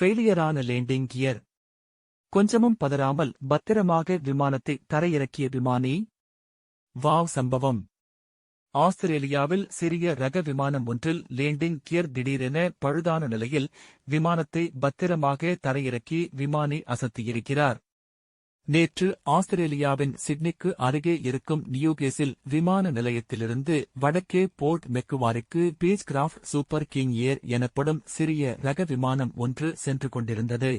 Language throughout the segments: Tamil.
ஃபெயிலியரான லேண்டிங் கியர் கொஞ்சமும் பதறாமல் பத்திரமாக விமானத்தை தரையிறக்கிய விமானி. வாவ் சம்பவம். ஆஸ்திரேலியாவில் சிறிய ரக விமானம் ஒன்றில் லேண்டிங் கியர் திடீரென பழுதான நிலையில் விமானத்தை பத்திரமாக தரையிறக்கி விமானி அசத்தியிருக்கிறார். நேற்று ஆஸ்திரேலியாவின் சிட்னிக்கு அருகே இருக்கும் நியூகேஸில் விமான நிலையத்திலிருந்து வடக்கே போர்ட் மெக்குவாரிக்கு பீச்கிராஃப்ட் சூப்பர் கிங் ஏர் எனப்படும் சிறிய ரக விமானம் ஒன்று சென்று கொண்டிருந்தது.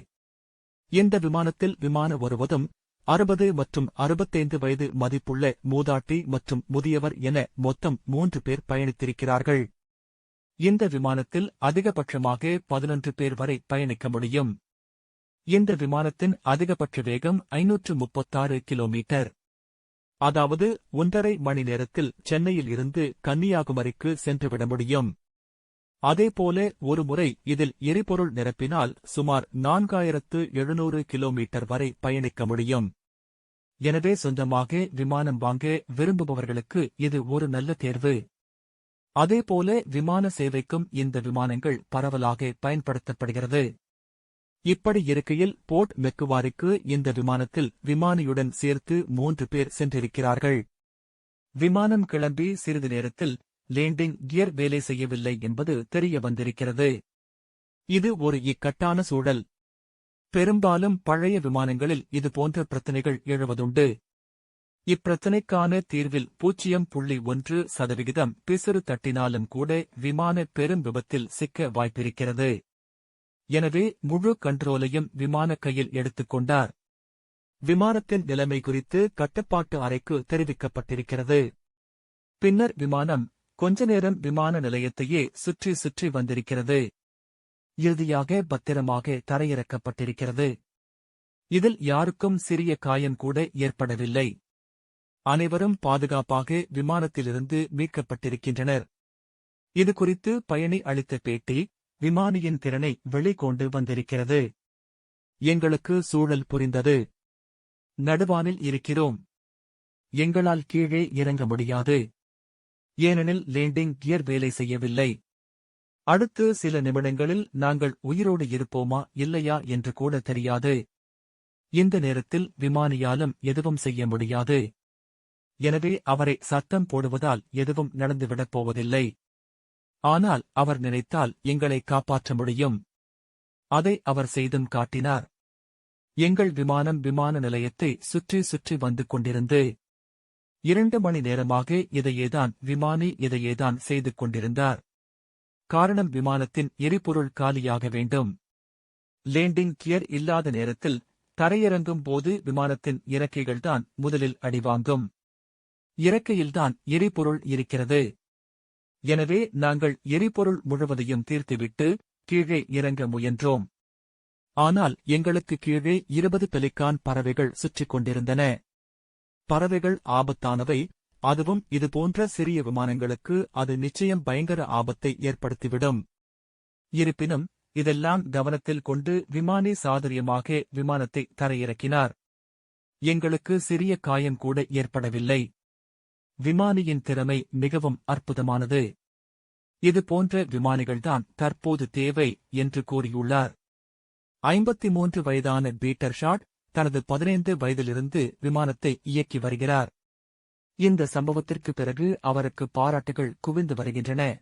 இந்த விமானத்தில் விமான ஒருவதும் அறுபது மற்றும் அறுபத்தைந்து வயது மதிப்புள்ள மூதாட்டி மற்றும் முதியவர் என மொத்தம் மூன்று பேர் பயணித்திருக்கிறார்கள். இந்த விமானத்தில் அதிகபட்சமாக பதினொன்று பேர் வரை பயணிக்க முடியும். இந்த விமானத்தின் அதிகபட்ச வேகம் ஐநூற்று முப்பத்தாறு கிலோமீட்டர். அதாவது ஒன்றரை மணி நேரத்தில் சென்னையில் இருந்து கன்னியாகுமரிக்கு சென்றுவிட முடியும். அதேபோல ஒருமுறை இதில் எரிபொருள் நிரப்பினால் சுமார் நான்காயிரத்து எழுநூறு கிலோமீட்டர் வரை பயணிக்க முடியும். எனவே சொந்தமாக விமானம் வாங்க விரும்புபவர்களுக்கு இது ஒரு நல்ல தேர்வு. அதேபோல விமான சேவைக்கும் இந்த விமானங்கள் பரவலாக பயன்படுத்தப்படுகிறது. இப்படி இருக்கையில் போர்ட் மெக்குவாரிக்கு இந்த விமானத்தில் விமானியுடன் சேர்த்து மூன்று பேர் சென்றிருக்கிறார்கள். விமானம் கிளம்பி சிறிது நேரத்தில் லேண்டிங் கியர் வேலை செய்யவில்லை என்பது தெரிய வந்திருக்கிறது. இது ஒரு இக்கட்டான சூழல். பெரும்பாலும் பழைய விமானங்களில் இதுபோன்ற பிரச்சினைகள் எழுவதுண்டு. இப்பிரச்சினைக்கான தீர்வில் பூஜ்ஜியம் புள்ளி ஒன்று சதவிகிதம் பிசிறு தட்டினாலும் கூட விமான பெரும் விபத்தில் சிக்க வாய்ப்பிருக்கிறது. எனவே முழு கண்ட்ரோலையும் விமான கையில் எடுத்துக் கொண்டார் விமானத்தின் நிலைமை குறித்து கட்டுப்பாட்டு அறைக்கு தெரிவிக்கப்பட்டிருக்கிறது. பின்னர் விமானம் கொஞ்ச நேரம் விமான நிலையத்தையே சுற்றி சுற்றி வந்திருக்கிறது. இறுதியாக பத்திரமாக தரையிறக்கப்பட்டிருக்கிறது. இதில் யாருக்கும் சிறிய காயம் கூட ஏற்படவில்லை. அனைவரும் பாதுகாப்பாக விமானத்திலிருந்து மீட்கப்பட்டிருக்கின்றனர். இது குறித்து பயணி அளித்த பேட்டி விமானியின் திறனை வெளிக்கொண்டு வந்திருக்கிறது. எங்களுக்கு சூழல் புரிந்தது. நடுவானில் இருக்கிறோம். எங்களால் கீழே இறங்க முடியாது. ஏனெனில் லேண்டிங் கியர் வேலை செய்யவில்லை. அடுத்து சில நிமிடங்களில் நாங்கள் உயிரோடு இருப்போமா இல்லையா என்று கூட தெரியாது. இந்த நேரத்தில் விமானியாலும் எதுவும் செய்ய முடியாது. எனவே அவரை சத்தம் போடுவதால் எதுவும் நடந்துவிடப் போவதில்லை. ஆனால் அவர் நினைத்தால் எங்களை காப்பாற்ற முடியும். அதை அவர் செய்தும் காட்டினார். எங்கள் விமானம் விமான நிலையத்தை சுற்றி சுற்றி வந்து கொண்டிருந்து இரண்டு மணி நேரமாக இதையேதான் விமானி இதையேதான் செய்து கொண்டிருந்தார். காரணம் விமானத்தின் எரிபொருள் காலியாக வேண்டும். லேண்டிங் கியர் இல்லாத நேரத்தில் தரையிறங்கும் போது விமானத்தின் இறக்கைகள்தான் முதலில் அடிவாங்கும் இறக்கையில்தான் எரிபொருள் இருக்கிறது. எனவே நாங்கள் எரிபொருள் முழுவதையும் தீர்த்துவிட்டு கீழே இறங்க முயன்றோம். ஆனால் எங்களுக்கு கீழே இருபது பெலிக்கான் பறவைகள் சுற்றிக் கொண்டிருந்தன. பறவைகள் ஆபத்தானவை. அதுவும் இதுபோன்ற சிறிய விமானங்களுக்கு அது நிச்சயம் பயங்கர ஆபத்தை ஏற்படுத்திவிடும். இருப்பினும் இதெல்லாம் கவனத்தில் கொண்டு விமானி சாதுரியமாக விமானத்தை தரையிறக்கினார். எங்களுக்கு சிறிய காயம் கூட ஏற்படவில்லை. விமானியின் திறமை மிகவும் அற்புதமானது. இது போன்ற விமானிகள்தான் தற்போது தேவை என்று கூறியுள்ளார். ஐம்பத்தி மூன்று வயதான பீட்டர் ஷாட் தனது பதினைந்து வயதிலிருந்து விமானத்தை இயக்கி வருகிறார். இந்த சம்பவத்திற்கு பிறகு அவருக்கு பாராட்டுகள் குவிந்து வருகின்றன.